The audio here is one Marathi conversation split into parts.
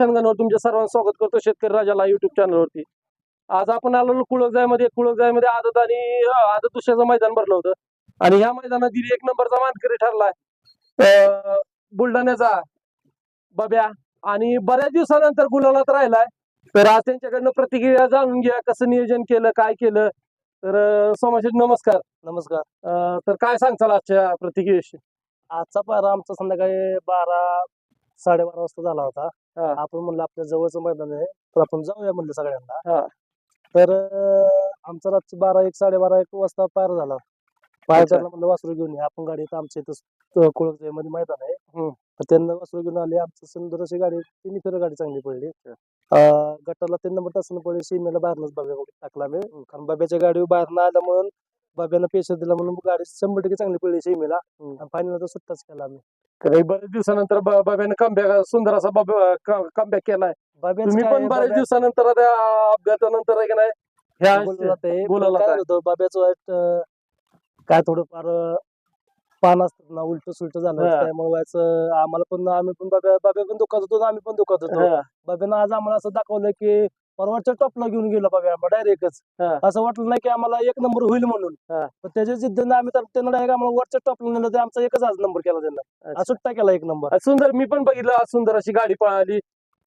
चंदनवर तुमच्या सर्वांचं स्वागत करतो शेतकरी राजाला युट्यूब चॅनलवरती आज आपण आलो कुळकजायमध्ये कुळकजायमध्ये आदत आणि आदत दुसऱ्याचं मैदान भरलं होतं. आणि ह्या मैदानात एक नंबरचा मानकरी ठरलाय. बुलढाण्याचा बब्या. आणि बऱ्याच दिवसानंतर गुलालात राहिलाय. तर आज त्यांच्याकडनं प्रतिक्रिया जाणून घ्या कसं नियोजन केलं काय केलं. तर सोमाशेठ नमस्कार. नमस्कार. तर काय सांगचाल आजच्या प्रतिक्रियेशी आजचा पारा आमचा संध्याकाळी बारा साडेबारा वाजता झाला होता. हा. आपण म्हणलं आपल्या जवळचं मैदान आहे तर आपण जाऊया म्हणलं हा. सगळ्यांना तर अं, आमचा रात्री बारा एक साडेबारा एक वाजता पार झाला. पार अच्छा. झाला म्हणलं वासरू घेऊन ये. आपण गाडी इथं आमच्या इथं मध्ये मैदान आहे. हम्म. तर त्यांना वासरू घेऊन आले. आमची सुंदर अशी गाडी तिन्ही फेर गाडी चांगली पडली. अं, गटाला तीन नंबर तासानं पडली. सीमेला बाहेरनच बाब्या टाकला मी कारण बाब्याच्या गाडी बाहेरनं आल्यामुळे बाब्यानं पेशा दिला म्हणून गाडी शंभर टक्के चांगली पडली सीमेला. हम्म. आणि फायनल सुट्टाच केला आम्ही. तर बरेच दिवसानंतर ब- बाब्याने कमबॅक सुंदर असा कमबॅक केलाय. बाब्याचं तुम्ही काय पण आहे, बऱ्याच बाब्या- दिवसानंतर त्या अपघातानंतर आहे का नाही? ह्या काय आहे. होतं बाब्याचं वाईट अं, काय थोडंफार अं, पान असतात ना उलट सुलट झालं हा. त्यामुळे व्हायचं आम्हाला पण आम्ही पण बाब्या बाब्या पण दुखत होतो आणि आम्ही पण दुखत होतो. हा, बाब्यानं आज आम्हाला असं दाखवलं की परवाच्या टॉपला घेऊन गेला बाब्या डायरेक्टच. हा. असं वाटलं नाही की आम्हाला एक नंबर होईल म्हणून. हा. पण त्याच्या जिद्दीनं आम्ही तर त्यांना डायरेक्ट आम्हाला वरच्या टॉपला नेलं ते आमचा एकच आज नंबर केला त्यांना. अच्छा. आज सुट्टा केला एक नंबर. आज सुंदर मी पण बघितलं आज सुंदर अशी गाडी पळाली.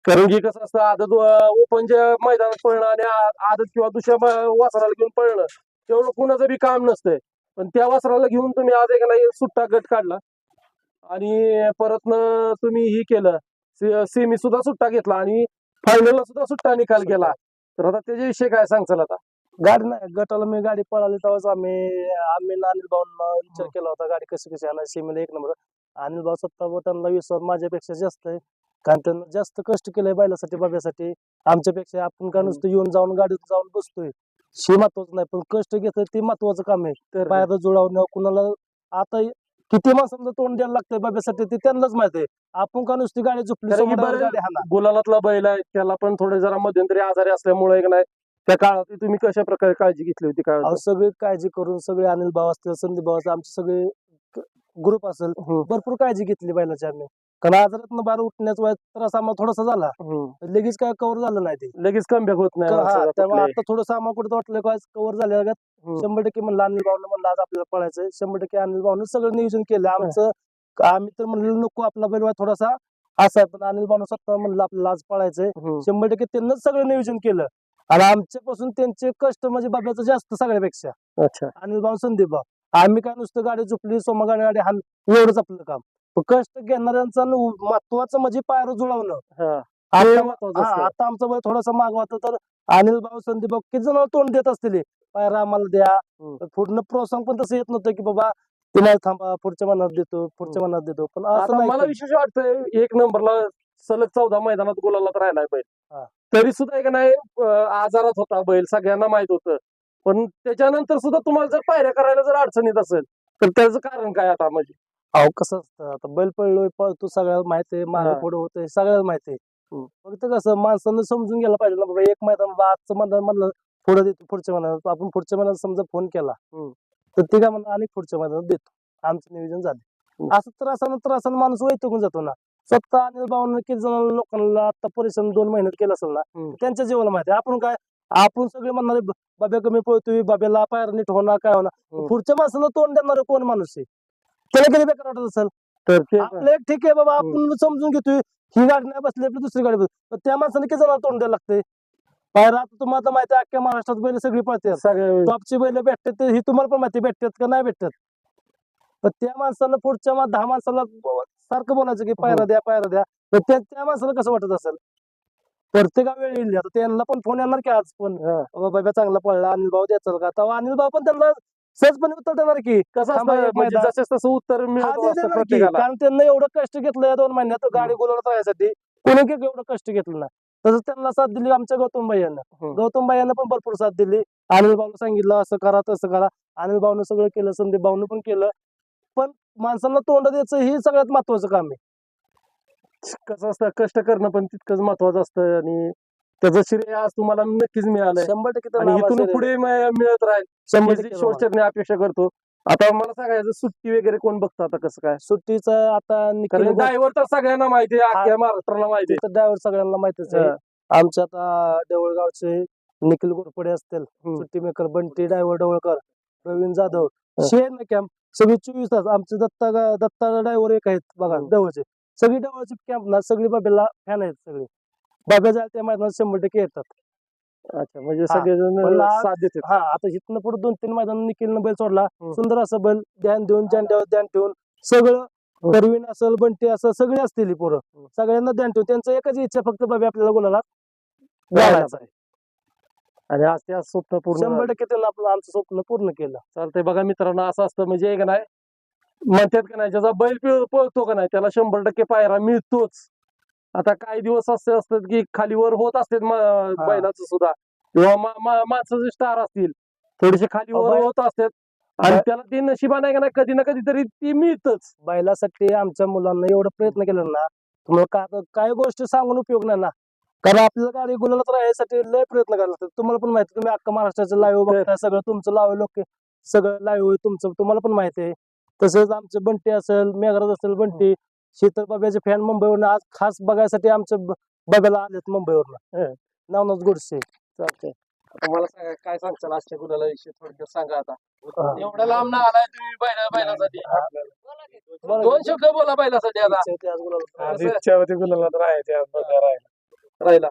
कारण की कसं असतं आदत ओपनच्या मैदानात पळणं आणि आ- आदत किंवा दुसऱ्या वासराला घेऊन पळणं तेवढं कुणाचं बी काम नसतंय. पण त्या वासराला घेऊन तुम्ही आज एक नाही सुट्टा गट काढला. आणि परत तुम्ही ही केलं सेमी सुद्धा सुट्टा घेतला आणि फायनलला सुद्धा सुट्टा निकाल केला तर आता त्याच्याविषयी काय सांगचाल आता? गाडी नाही गटाला मी गाडी पळाली तेव्हाच आम्ही आम्ही आणि अनिल भाऊंना विचार केला होता गाडी कशी कशी आणायची सीमेला एक नंबर. अनिल भाऊ सत्ता त्यांना विश्वास माझ्यापेक्षा जास्त आहे. कारण त्यांना जास्त कष्ट केलंय बैलासाठी बाब्यासाठी आमच्यापेक्षा आपण का नुसतं येऊन जाऊन गाडीत जाऊन बसतोय? हे महत्वाचं नाही पण कष्ट घेतोय ते महत्वाचं काम आहे. तर बाहेर जुळवणं कुणाला आता किती माणसांना तोंड द्यायला लागतंय बाब्यासाठी ते त्यांनाच माहिती आहे. आपण का नुसती गाडी झोपली समोर गाडी गुलालातला बैल आहे त्याला पण थोडे जरा मध्यंतरी आजारी असल्यामुळे नाही. त्या काळात तुम्ही कशा प्रकारे काळजी घेतली होती काय अहो, सगळी काळजी करून सगळे अनिल भाऊ असतील संदीप भाऊ असतील आमचे सगळे ग्रुप असेल हम्म, भरपूर काळजी घेतली बैलाची आम्ही. कारण आजारात बाहेर उठण्याचा वय त्रास आम्हाला थोडासा झाला. लगेच काय कव्हर झालं नाही ते. लगेच कमबॅक होत नाही हा, कुठल्याही. आता थोडंसं आम्हाला कुठं वाटलं काय कव्हर झालं का. शंभर टक्के म्हणलं अनिल भाऊनं म्हणलं आज आपल्याला पळायचंय. शंभर टक्के अनिल भाऊनं सगळं नियोजन केलं. आमचं आम्ही तर म्हणलं नको आपला बैल थोडासा असा आहे. पण अनिल भाऊनं स्वतः म्हणलं आपल्याला आज पळायचंय. शंभर टक्के त्यांनाच सगळं नियोजन केलं. आणि आमच्यापासून त्यांचे कष्ट म्हणजे बाब्याचं जास्त सगळ्यापेक्षा. अच्छा. अनिल भाऊ संदीप भाऊ. आम्ही काय नुसतं गाडी झोपली सोमा गाडी गाडी हाल एवढंच आपलं काम. कष्ट घेणाऱ्यांचा महत्वाचं म्हणजे पायर जुळवणं. हा. आता. आता आमचं थोडासा मागवाचं तर अनिल भाऊ संदीप भाऊ किती जण तोंड देत असतील पायरा आम्हाला द्या. पूर्ण प्रोत्साहन पण तसं येत नव्हतं की बाबा ते नाही थांबा पुढच्या मनात देतो पुढच्या मनात देतो. पण असं मला. विशेष वाटतंय एक नंबरला सलग चौदा मैदानात गुलालात राहिलाय बैल. तरी सुद्धा एक नाही आजारात होता बैल सगळ्यांना माहीत होतं. पण त्याच्यानंतर सुद्धा तुम्हाला जर पायऱ्या करायला जर अडचण येत असेल तर त्याचं कारण काय आता म्हणजे? अहो कसं असतं आता बैल पळलोय पळतो सगळ्याला माहिती आहे मागे हा. पुढे होतंय सगळ्याला माहिती आहे हम्म. फक्त कसं माणसानं समजून घ्यायला पाहिजे ना बाबा एक मैदान बाबा आजचं मैदान म्हणलं पुढे देतो पुढच्या मैदानात आपण पुढच्या मैदानात समजा फोन केला हम्म. तर ते काय म्हणलं आणि पुढच्या मैदानात देतो आमचं नियोजन झालं हम्म. असं त्रासानं त्रासानं माणूस वैतकून जातो ना स्वतः अनिल भाऊन किती जण लोकांना आता परिश्रम दोन महिन्यात केला असेल ना हम्म. त्यांच्या जीवाला माहिती आहे. आपण काय आपण सगळे म्हणणारे बाब्या कमी पळतोय बाब्याला पायर नीट होणार काय होणार हम्म. पुढच्या माणसाला तोंड देणार कोण माणूस आहे त्याला किती बेकार वाटत असेल? तर ते आपलं एक ठीक आहे बाबा आपण समजून घेतोय. ही गाडी नाही बसली आपली दुसरी गाडी बसली. पण त्या माणसाने किती जणांना तोंड द्यायला लागते बाहेर आता तुम्हाला तर माहिती आहे अख्ख्या महाराष्ट्रात बैल सगळी सगळे टॉपची बैल भेटतात ते ही तुम्हाला पण माहिती भेटतात का नाही भेटतात? पण त्या माणसाला पुढच्या मा- दहा माणसाला सारखं बोलायचं की पायरा द्या पायरा द्या. तर त्या त्या माणसाला कसं वाटत असेल? प्रत्येका वेळ येईल. आता त्यांना पण फोन येणार की आज पण हा. बाबा चांगला पळला अनिल भाऊ द्यायचं का? तेव्हा अनिल भाऊ पण त्यांना सहजपणे उत्तर देणार की. कसं असतं एक म्हणजे मैदान. तसं उत्तर हा, मिळत देणार की. प्रत्येकाला. कारण त्यांना एवढं कष्ट घेतलं या दोन महिन्यात गाडी गुलाबात राहण्यासाठी. कोणी काही एवढं कष्ट घेतलं नाही. तसंच त्यांना साथ दिली आमच्या गौतम भाई यांना. हम्म. गौतम भाई यांना पण भरपूर साथ दिली. अनिल भाऊला सांगितलं असं करा तसं करा. अनिल भाऊनं सगळं केलं संदीप भाऊनं पण केलं. पण माणसांना तोंड द्यायचं हे सगळ्यात महत्वाचं काम आहे. कसं असतं कष्ट करणं पण तितकंच महत्वाचं असतं आणि त्याचं श्रेय आज तुम्हाला नक्कीच मिळालंय. शंभर टक्के तर आणि इथून. पुढे म- मिळत राहील. शंभर ही टक्के शेवटच्या अपेक्षा करतो. आता मला सांगायचं सुट्टी वगैरे कोण बघतं आता कसं काय? सुट्टीचं आता ड्रायव्हर तर सगळ्यांना माहिती आहे अख्ख्या महाराष्ट्राला माहिती तिथं ड्रायव्हर सगळ्यांना माहितीच आहे. आमच्या आता देवळगावचे निखिल गोरपडे असतील. सुट्टी मेकर बंटी ड्रायव्हर डवळकर प्रवीण जाधव शे ना कॅम्प सगळे चोवीस तास आमचे दत्ता दत्ता ड्रायव्हर एक आहेत बघा. डवळचे सगळी डवळचे कॅम्प ना सगळी बाबेला फॅन आहेत सगळे. बाब्या जायला त्या मैदानात शंभर टक्के येतात अच्छा म्हणजे हा. सगळेजण साथ देतात हा आता इथनं पुढे दोन तीन मैदान निखिलनं बैल सोडला हम्म. सुंदर असं बैल ध्यान देऊन झेंड्यावर ध्यान ठेवून सगळं परवीन असेल बंटी असेल सगळे असतील ही पोरं. सगळ्यांना ध्यान ठेवून त्यांचं एकच इच्छा फक्त बाबी आपल्याला जायला घालायचं आहे. आणि आज ते आज स्वप्न पूर्ण शंभर. टक्के त्यांना आपलं आमचं स्वप्न पूर्ण केलं चालतंय बघा मित्रांनो असं असतं म्हणजे एक नाही म्हणतात का नाही ज्याचा बैल पिळ- पळतो का नाही त्याला शंभर टक्के पायरा मिळतोच आता काही दिवस असे असतात की खालीवर होत असतात बैलाचं सुद्धा. किंवा मा- मा- माणसं जे स्टार असतील. थोडेसे खालीवर होत असतात. आणि त्याला ते नशिबा नाही का नाही कधी ना कधी तरी ती मिळतच. बैलासाठी आमच्या मुलांना एवढं प्रयत्न केला ना तुम्हाला काय गोष्टी सांगून उपयोग नाही ना. कारण आपल्याला गाडी गुलालात राहायसाठी लय प्रयत्न करायला लागतात. तुम्हाला पण माहिती तुम्ही अख्खा महाराष्ट्राचं लाईव्ह बघताय सगळं तुमचं लाईव्ह लोक सगळं लाईव्ह तुमचं तुम्हाला पण माहिती आहे. तसंच आमचे बंटी असेल मेघराज असेल बंटी शीतल बाब्याचे फॅन मुंबईवरून आज खास बघायसाठी आमच्या ब- बाब्याला आलेत मुंबईवरून. नावनाथ गोडसे. चालतंय. आता मला सांगा काय सांगचाल आजच्या गुलाला विषयी थोडक्यात सांगा आता. एवढ्या लांब ना आलाय तुम्ही बैला बैलासाठी. बोला दोन की. शब्द बोला बैलासाठी आता. इच्छा होती आज गुलाला. राहायचे आज बघा राहिला. राहिला.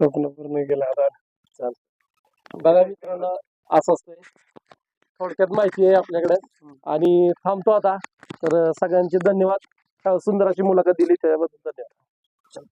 स्वप्न पूर्ण केलं आता. बघा मित्रांनो असं असतंय. थोडक्यात माहिती आहे आपल्याकडे. आणि थांबतो आता. तर सगळ्यांचे धन्यवाद. सुंदर अशी मुलाखत दिली त्याबद्दल धन्यवाद.